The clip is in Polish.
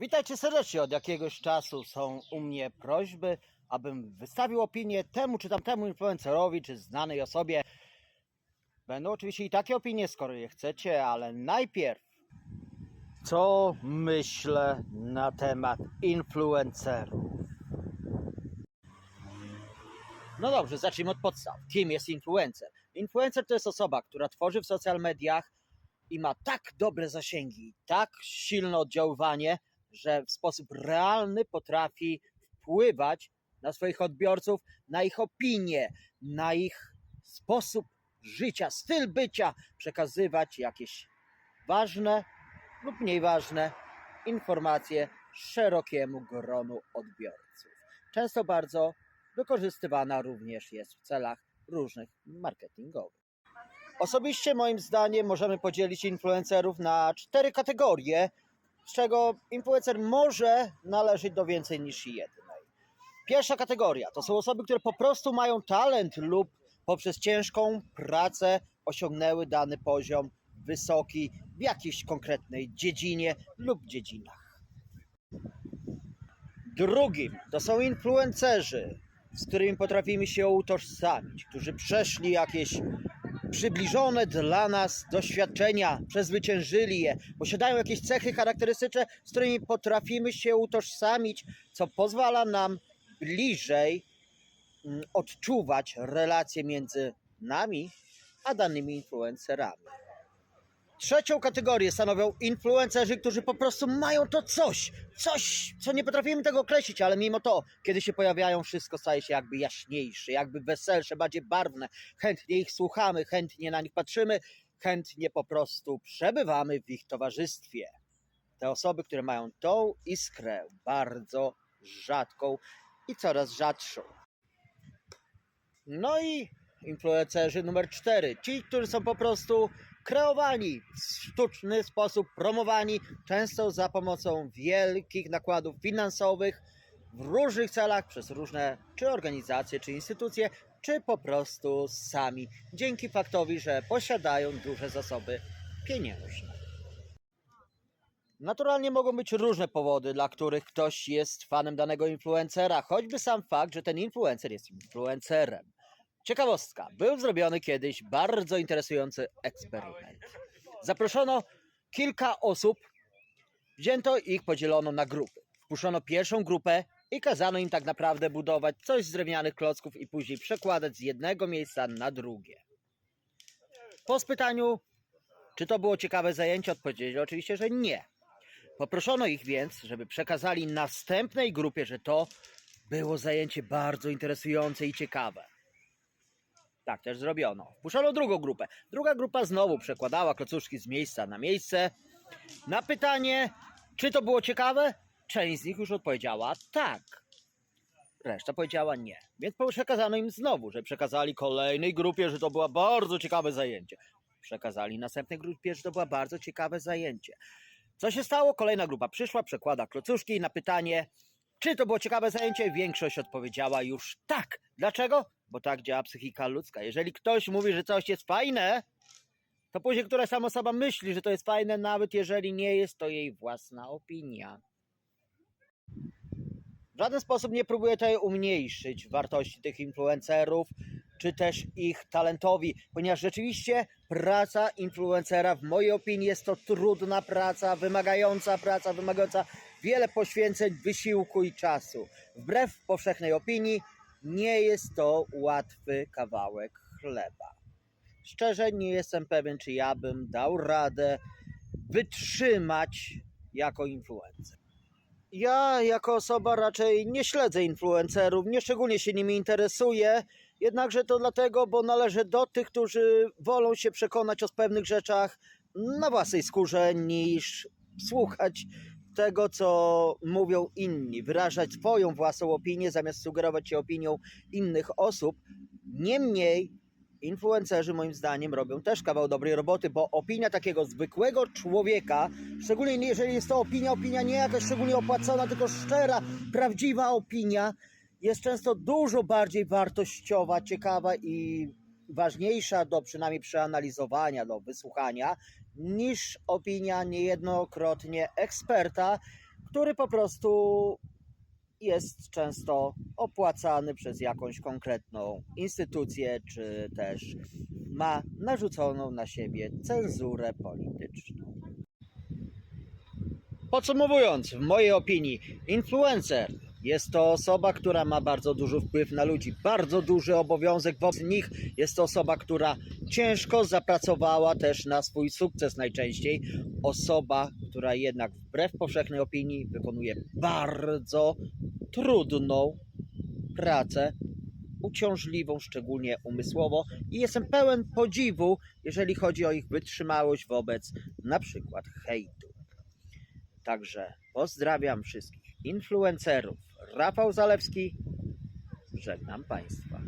Witajcie serdecznie. Od jakiegoś czasu są u mnie prośby, abym wystawił opinię temu czy tamtemu influencerowi, czy znanej osobie. Będą oczywiście i takie opinie, skoro je chcecie, ale najpierw co myślę na temat influencerów. No dobrze, zacznijmy od podstaw. Kim jest influencer? Influencer to jest osoba, która tworzy w social mediach i ma tak dobre zasięgi, tak silne oddziaływanie, że w sposób realny potrafi wpływać na swoich odbiorców, na ich opinie, na ich sposób życia, styl bycia, przekazywać jakieś ważne lub mniej ważne informacje szerokiemu gronu odbiorców. Często bardzo wykorzystywana również jest w celach różnych marketingowych. Osobiście moim zdaniem możemy podzielić influencerów na cztery kategorie, z czego influencer może należeć do więcej niż jednej. Pierwsza kategoria to są osoby, które po prostu mają talent lub poprzez ciężką pracę osiągnęły dany poziom wysoki w jakiejś konkretnej dziedzinie lub dziedzinach. Drugim to są influencerzy, z którymi potrafimy się utożsamić, którzy przeszli jakieś przybliżone dla nas doświadczenia, przezwyciężyli je, posiadają jakieś cechy charakterystyczne, z którymi potrafimy się utożsamić, co pozwala nam bliżej mm, odczuwać relacje między nami a danymi influencerami. Trzecią kategorię stanowią influencerzy, którzy po prostu mają to coś, coś, co nie potrafimy tego określić, ale mimo to, kiedy się pojawiają, wszystko staje się jakby jaśniejsze, jakby weselsze, bardziej barwne. Chętnie ich słuchamy, chętnie na nich patrzymy, chętnie po prostu przebywamy w ich towarzystwie. Te osoby, które mają tą iskrę bardzo rzadką i coraz rzadszą. No i influencerzy numer cztery, ci, którzy są po prostu kreowani w sztuczny sposób, promowani często za pomocą wielkich nakładów finansowych w różnych celach przez różne czy organizacje, czy instytucje, czy po prostu sami, dzięki faktowi, że posiadają duże zasoby pieniężne. Naturalnie mogą być różne powody, dla których ktoś jest fanem danego influencera, choćby sam fakt, że ten influencer jest influencerem. Ciekawostka. Był zrobiony kiedyś bardzo interesujący eksperyment. Zaproszono kilka osób, wzięto ich, podzielono na grupy. Wpuszczono pierwszą grupę i kazano im tak naprawdę budować coś z drewnianych klocków i później przekładać z jednego miejsca na drugie. Po spytaniu, czy to było ciekawe zajęcie, odpowiedzieli oczywiście, że nie. Poproszono ich więc, żeby przekazali następnej grupie, że to było zajęcie bardzo interesujące i ciekawe. Tak też zrobiono. Wpuszczono drugą grupę. Druga grupa znowu przekładała klocuszki z miejsca na miejsce. Na pytanie, czy to było ciekawe, część z nich już odpowiedziała tak. Reszta powiedziała nie. Więc przekazano im znowu, że przekazali kolejnej grupie, że to było bardzo ciekawe zajęcie. Przekazali następnej grupie, że to było bardzo ciekawe zajęcie. Co się stało? Kolejna grupa przyszła, przekłada klocuszki i na pytanie, czy to było ciekawe zajęcie, większość odpowiedziała już tak. Dlaczego? Bo tak działa psychika ludzka. Jeżeli ktoś mówi, że coś jest fajne, to później któraś sama osoba myśli, że to jest fajne, nawet jeżeli nie jest to jej własna opinia. W żaden sposób nie próbuję tutaj umniejszyć wartości tych influencerów, czy też ich talentowi, ponieważ rzeczywiście praca influencera w mojej opinii jest to trudna praca, wymagająca praca, wymagająca wiele poświęceń, wysiłku i czasu. Wbrew powszechnej opinii nie jest to łatwy kawałek chleba. Szczerze nie jestem pewien, czy ja bym dał radę wytrzymać jako influencer. Ja jako osoba raczej nie śledzę influencerów, nie szczególnie się nimi interesuję, jednakże to dlatego, bo należę do tych, którzy wolą się przekonać o pewnych rzeczach na własnej skórze niż słuchać tego, co mówią inni, wyrażać swoją własną opinię zamiast sugerować się opinią innych osób. Niemniej influencerzy moim zdaniem robią też kawał dobrej roboty, bo opinia takiego zwykłego człowieka, szczególnie jeżeli jest to opinia, opinia nie jakaś szczególnie opłacona, tylko szczera, prawdziwa opinia, jest często dużo bardziej wartościowa, ciekawa i ważniejsza do przynajmniej przeanalizowania, do wysłuchania, niż opinia niejednokrotnie eksperta, który po prostu jest często opłacany przez jakąś konkretną instytucję, czy też ma narzuconą na siebie cenzurę polityczną. Podsumowując, w mojej opinii, influencer jest to osoba, która ma bardzo duży wpływ na ludzi, bardzo duży obowiązek wobec nich. Jest to osoba, która ciężko zapracowała też na swój sukces najczęściej. Osoba, która jednak wbrew powszechnej opinii wykonuje bardzo trudną pracę, uciążliwą, szczególnie umysłowo i jestem pełen podziwu, jeżeli chodzi o ich wytrzymałość wobec na przykład hejtu. Także pozdrawiam wszystkich influencerów. Rafał Zalewski, żegnam Państwa.